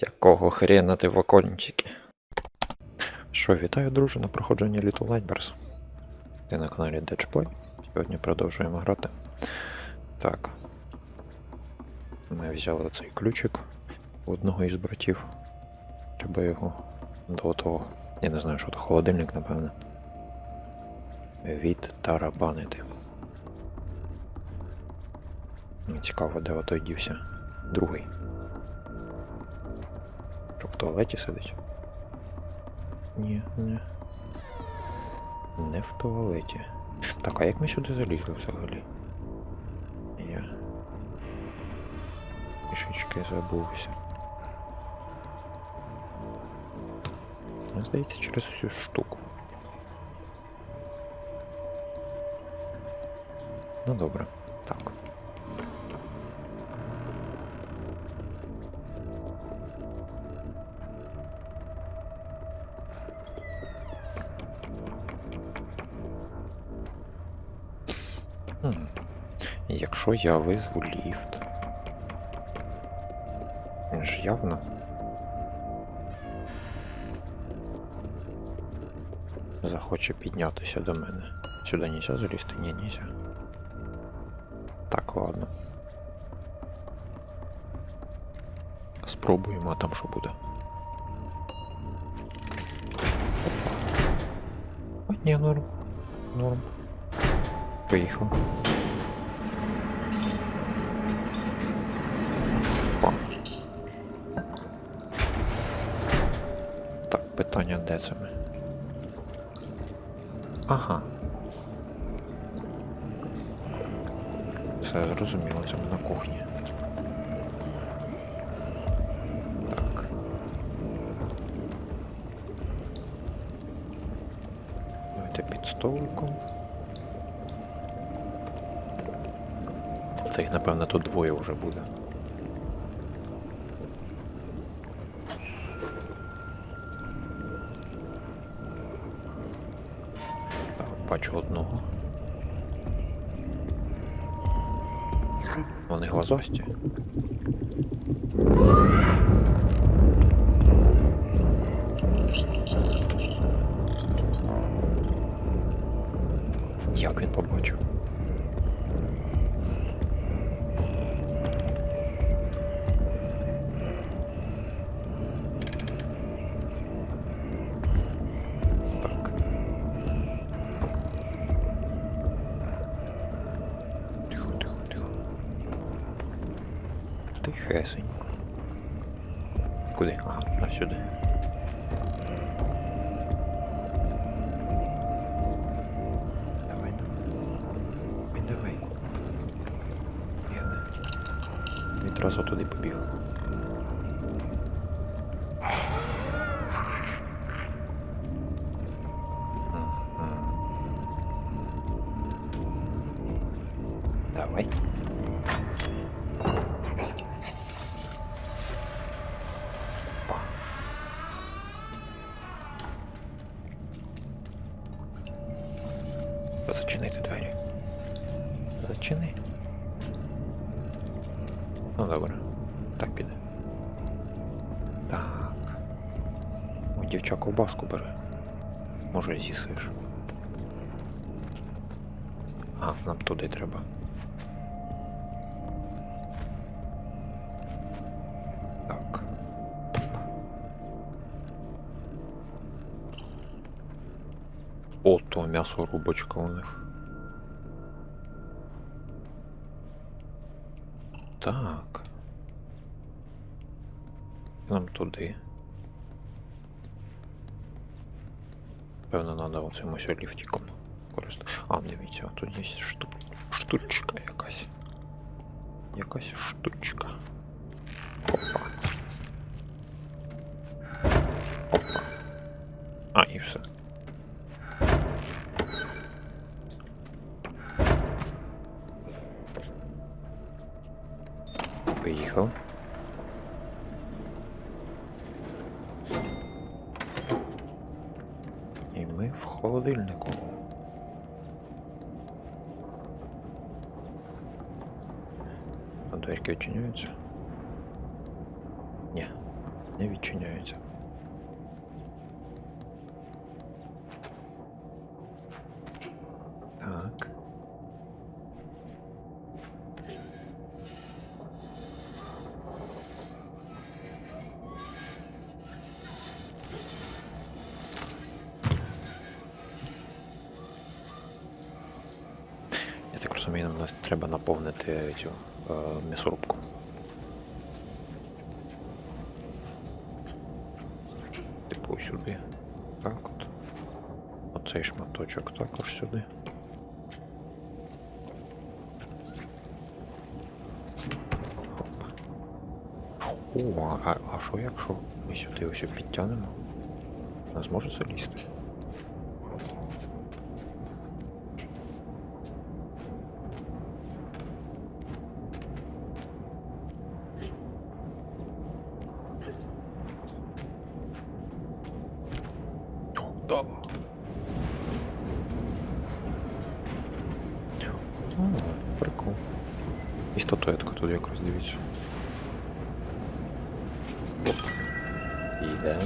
Якого хрена ти в окольнички? Що, вітаю, друже, на проходженні Little Nightmares. Ти на каналі Play. Сьогодні продовжуємо грати. Так. Ми взяли цей ключик одного із братів. Треба його до того. Я не знаю, що то холодильник, напевне. Відтарабанити. Мені цікаво, де отой дівся. Другий. Що в туалеті сидить? Ні, ні. Не в туалеті. Так, а як ми сюди залізли взагалі? Я. Трішечки забувся. Мені Здається, через цю штуку. Ну добре, так. Якщо я визву ліфт. Він ж явно. Захоче піднятися до мене. Сюди нельзя залізти? Ні, нельзя. Так, ладно. Спробуємо, а там що буде. Опа. А, ні, норм. Норм. Поїхав. Питання де це ми? Ага. Все зрозуміло, це ми на кухні. Так. Давайте під столиком. Це їх, напевно, тут двоє вже буде. Так, бачу одного. Вони глазасті. Як він побачив? Ага, Зачинити двері. Зачини. Ну добре. Так піде. Так. О, дівча ковбаску бере. Може з'їсиш. А, нам туди треба. О, то м'ясорубочка у них. Так. Нам туди. Певно, треба оцим ось ліфтиком користуватися. А, дивіться, тут є шту... штучка якась. Якась штучка. Опа. Опа. Я так розумію, нам треба наповнити цю е, м'ясорубку. Типу сюди. Так от. Оцей шматочок також сюди. О, а, а що якщо ми сюди ось підтягнемо? Вона зможе залізти? О, прикол. І статуетку тут якраз дивіться. Іде.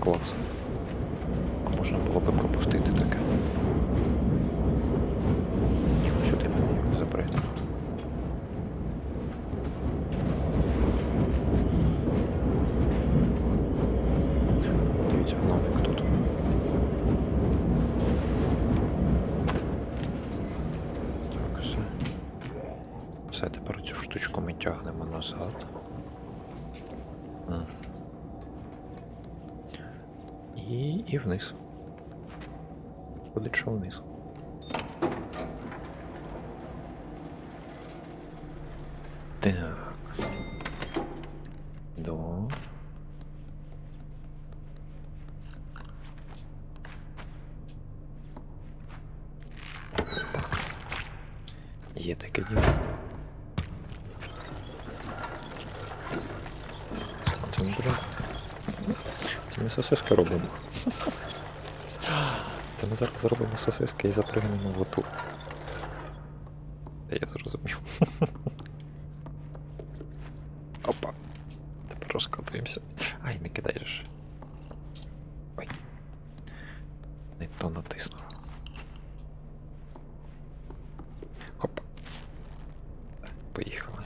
Клас. Можна було би пропустити таке. Ні, сюди мене якось запрягти. Дивіться, гномик тут. Так, все. Все, тепер цю штучку ми тягнемо назад. М. І, і вниз. Ходить, що вниз. Так. До. Є таке діло. Це ми будемо. Це ми сосиски робимо. Це ми зараз зробимо сосиски і запригнемо в оту. Я зрозумів. Опа. Тепер розкатуємося. Ай, не кидай же. Ой. Не то натиснув. Хоп. Поїхали.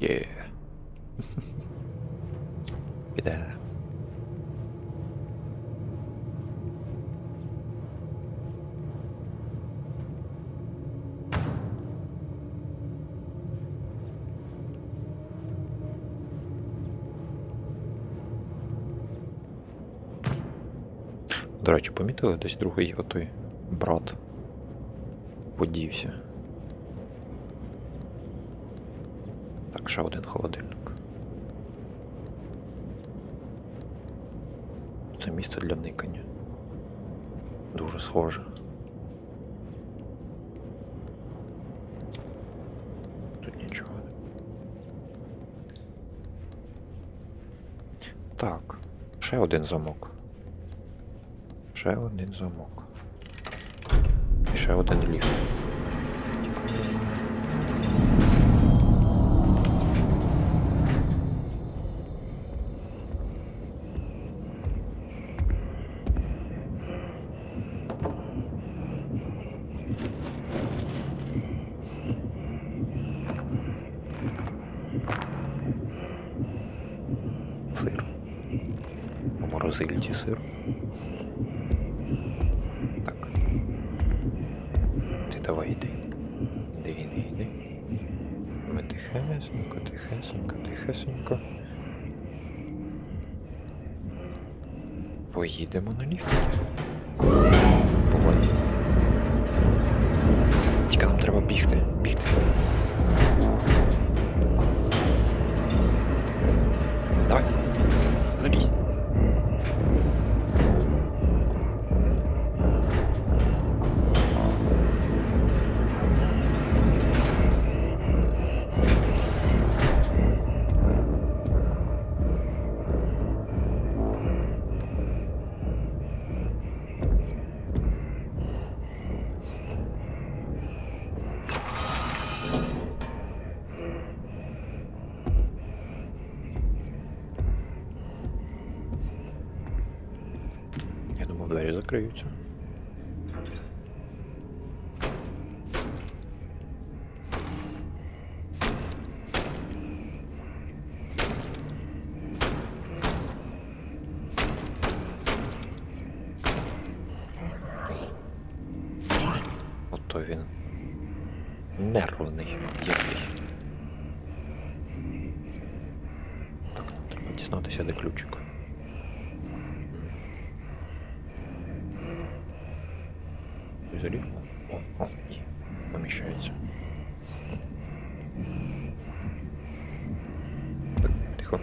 Є. Піде. До речі, помітили десь другий отой брат подівся. Так, ще один холодильник. Це місце для никання. Дуже схоже. Тут нічого. Так, ще один замок. Ще один замок. І ще один ліфт. Тікаємо. Сир. Морозильці сир. Так. Ти давай йди. Іди, йди, іди. Ми тихесенько, тихесенько, тихесенько. Поїдемо на ліфті. Закриються. Ото він нервний який. Треба дізнатися, де ключик. Ні, поміщається. Так, тихо.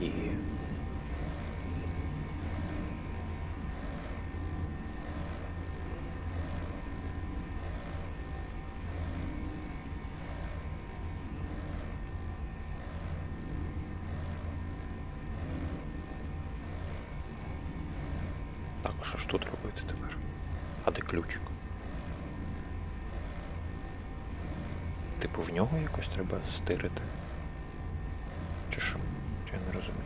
І... Так, а що ж тут робити тепер? А де ключик? Типу в нього якось треба стирити? Чи що? Чи я не розумію?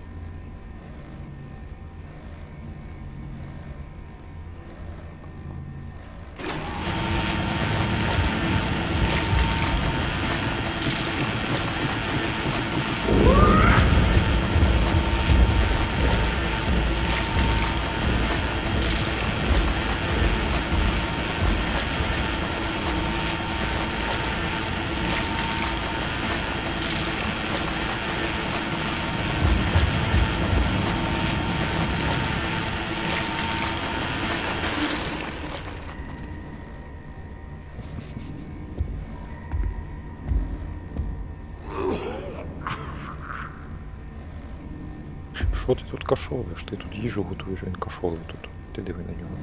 Що ти тут кашовуєш? Ти тут їжу готуєш, він кашовує тут. Ти диви на нього.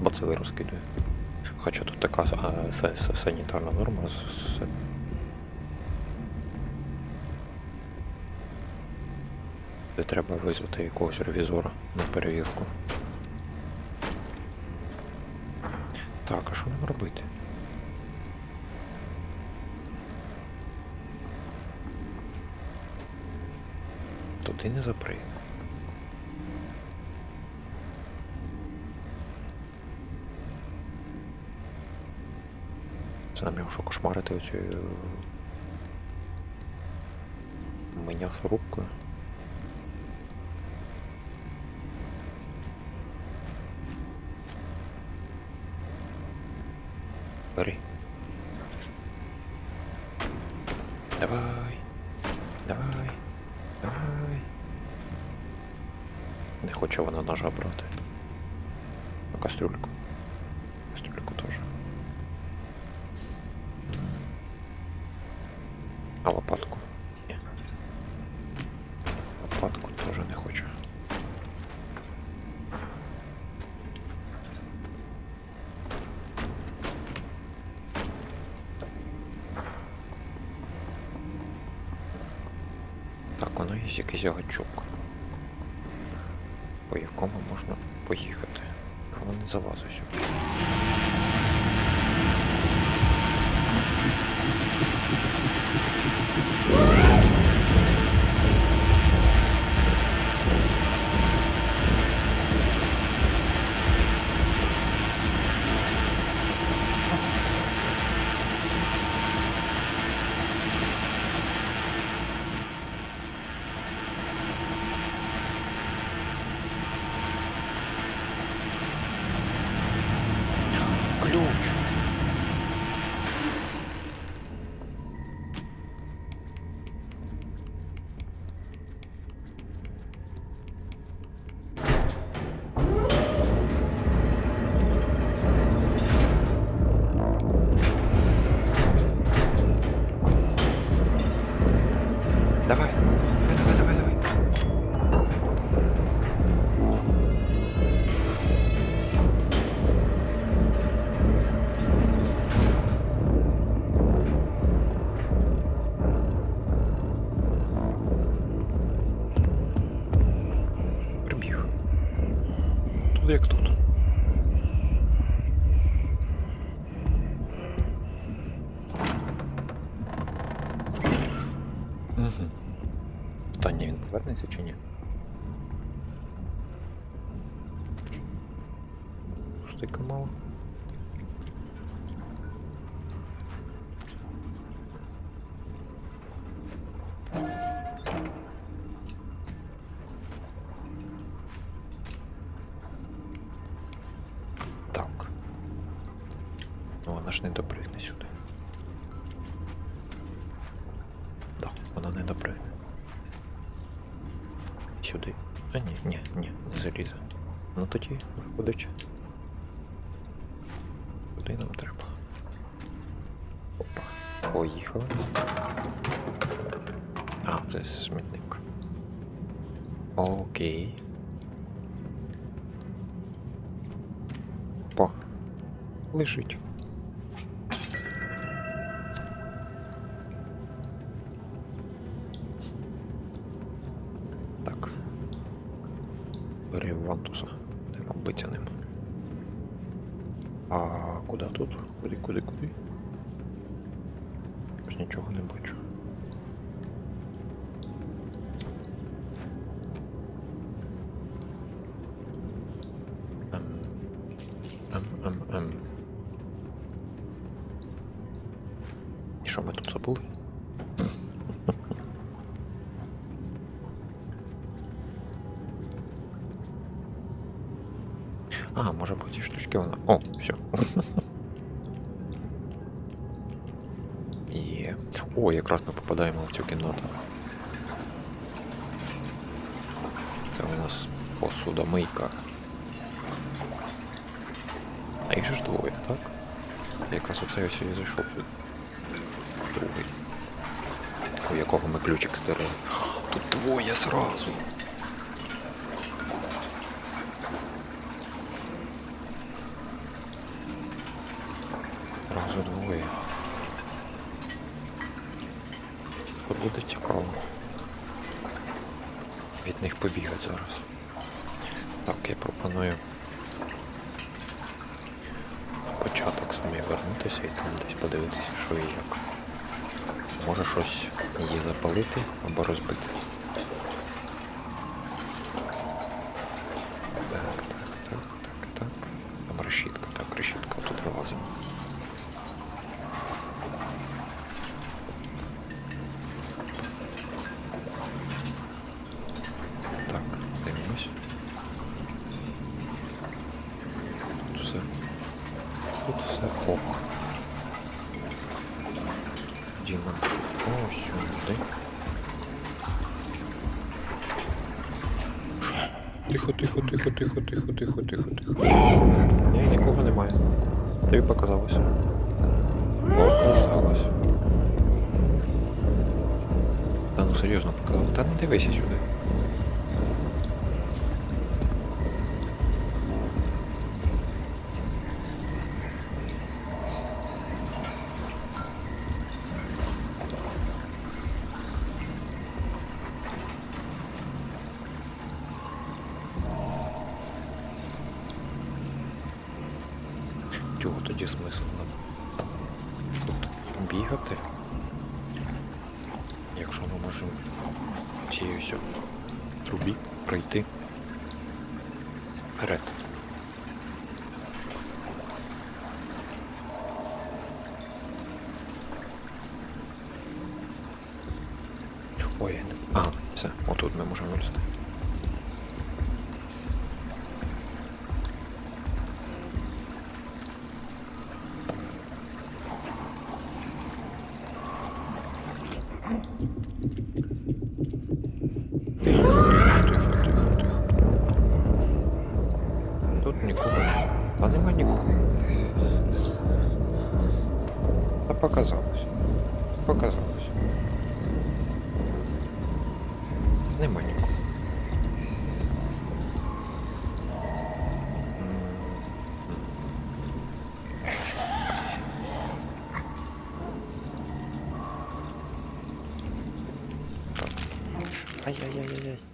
Бацили розкидує. Хоча тут така а, са- са- санітарна норма. Де треба визвати якогось ревізора на перевірку. Так, а що нам робити? Туди не запригне. Це нам його що кошмарити оцю е, минясорубкою. Ножа брати. А кастрюльку. Кастрюльку теж. А лопатку? Ні. Лопатку теж не хочу. Так, воно є якийсь гачок, по якому можна поїхати. Коли не залазить сюди. Ключ! Ну, вона ж не допригне сюди. Так, вона не допригне. Сюди. А ні, ні, ні, не залізе. Ну тоді виходить. Куди нам треба? Опа. Поїхали. А, це смітник. Окей. По. Лежить. Куди, куди, куди? Ось нічого не бачу. Ем. Ем, ем, ем. І що ми тут забули? А, може цій штучки вона. О, все. Є. О, якраз ми попадаємо в цю кімнату. Це у нас посудомийка. А їх ж двоє, так? Якраз оце ось і зайшов тут. Другий. У якого ми ключик стерли. Тут двоє сразу. Разу двоє. Тут буде цікаво. Від них побігати зараз. Так, я пропоную на початок самі вернутися і там десь подивитися, що і як. Може щось її запалити або розбити. Так, так, так, так, так. Там решітка, так, решітка тут вилазимо. Так, дивимось. Тут все. Тут все ок. Тоді? О, сюди. Тихо, тихо, тихо, тихо, тихо, тихо, тихо, тихо. Ні, нікого немає. Тобі показалось. Показалось. Та ну серйозно показалось. Та не дивися сюди. Пройти вперед. Ой, а, все, отут ми можемо вилізти. 行行行行行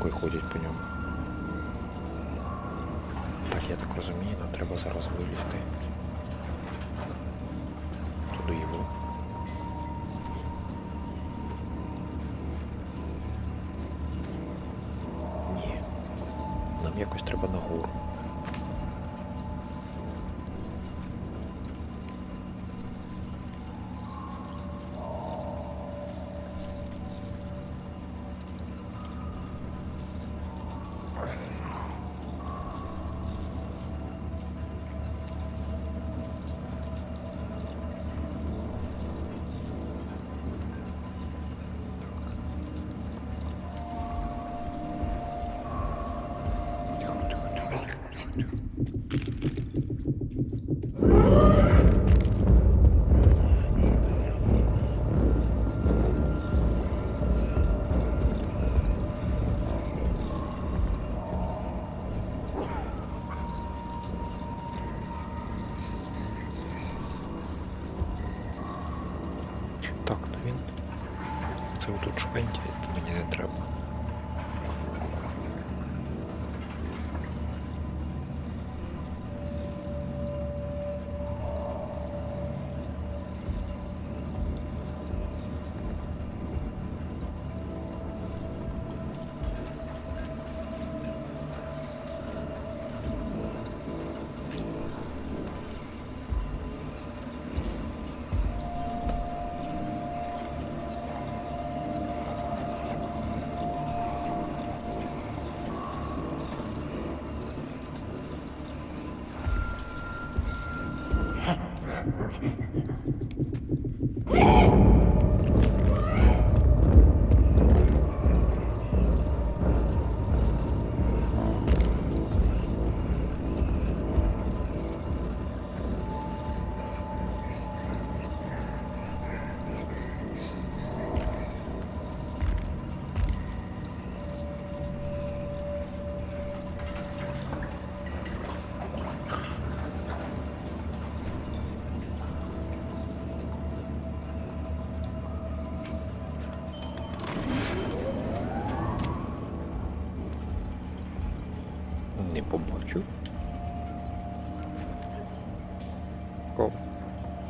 Розбили ходять по ньому. Так, я так розумію, нам треба зараз вилізти.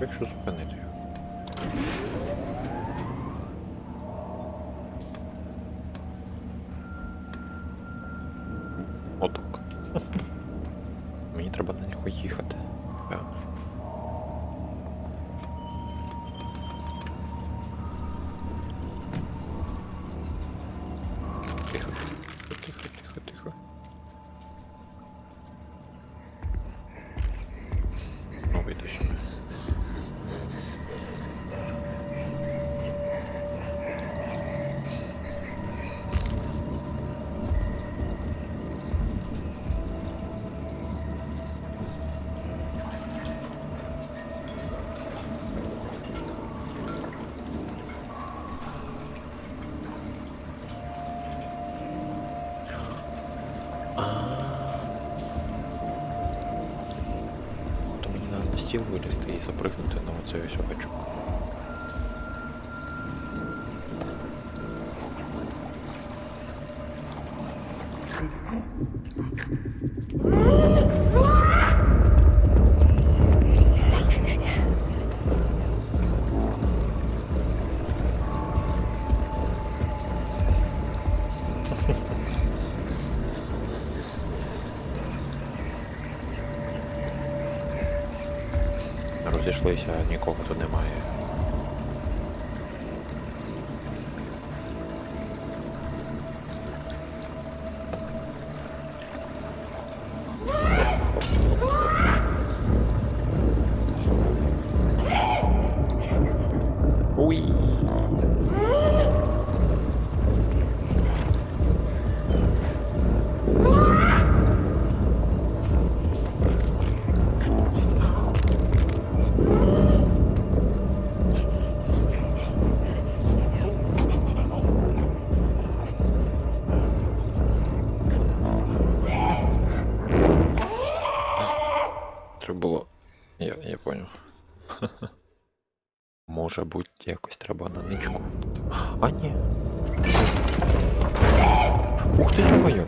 Якщо зупинити його. Стіл вилізти і запригнути на оцей ось очок. Розійшлися, нікого тут немає. Я, я понял. Може бути, якось треба на ничку. А, ні. Ух ти, моє.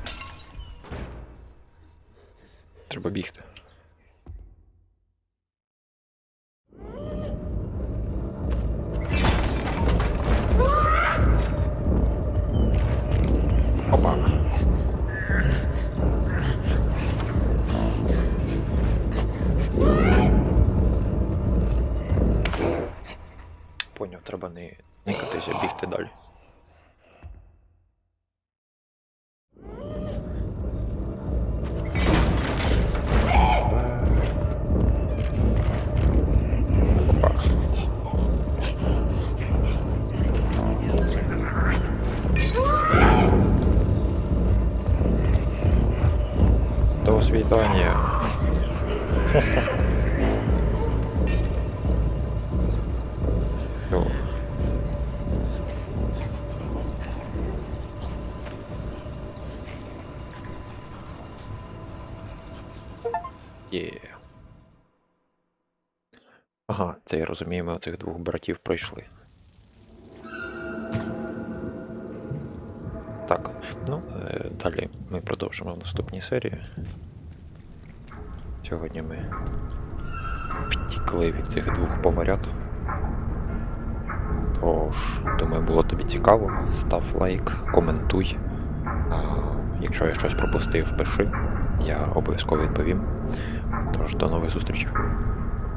Треба бігти. Поняв, треба не никатися, бігти далі. До свидания. Це я розумію, ми оцих двох братів пройшли. Так, ну, е, далі ми продовжимо в наступній серії. Сьогодні ми втікли від цих двох поварят. Тож, думаю, було тобі цікаво. Став лайк, коментуй. Якщо я щось пропустив, пиши. Я обов'язково відповім. Тож, до нових зустрічей.